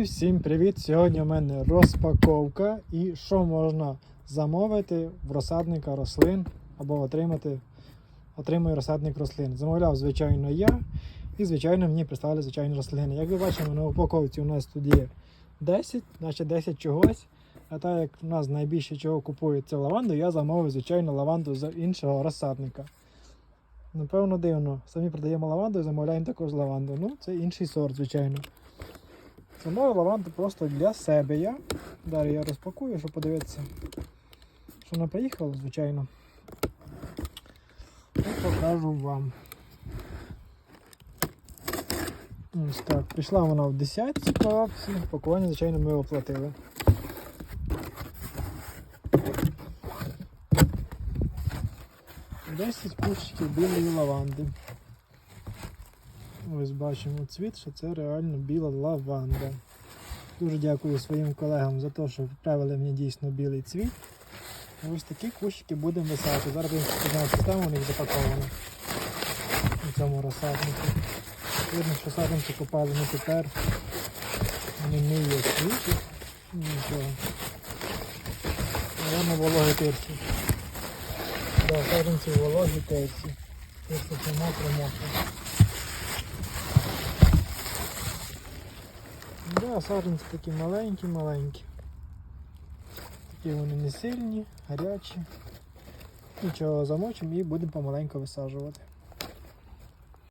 Всім привіт! Сьогодні у мене розпаковка і що можна замовити в розсадника рослин або отримати отримує розсадник рослин. Замовляв, звичайно, я і, звичайно, мені прислали звичайні рослини. Як ви бачите, на упаковці у нас тут є 10, значить 10 чогось. А так як у нас найбільше чого купують це лаванду, я замовив, звичайно, лаванду з іншого розсадника. Напевно, дивно. Самі продаємо лаванду і замовляємо також лаванду. Ну, це інший сорт, звичайно. Замовив лаванду просто для себе я. Далі я розпакую, щоб подивитися, що вона приїхала, звичайно. І покажу вам. Ось так, прийшла вона в 10 коробці, пакування, звичайно, ми оплатили. Десять кущиків білої лаванди. Ось бачимо цвіт, що це реально біла лаванда. Дуже дякую своїм колегам за те, що відправили мені дійсно білий цвіт. Ось такі кущики будемо висати. Зараз будемо систему, у них запаковано у цьому розсаднику. Видно, що садинки купали не тепер. Вони не є свіжі. Нічого. Наверно, вологі тирці. Да, садинці вологі тирці. Просто це мокро Да, саджанці такі маленькі-маленькі. Такі вони не сильні, гарячі. Нічого замочимо і будемо помаленьку висаджувати.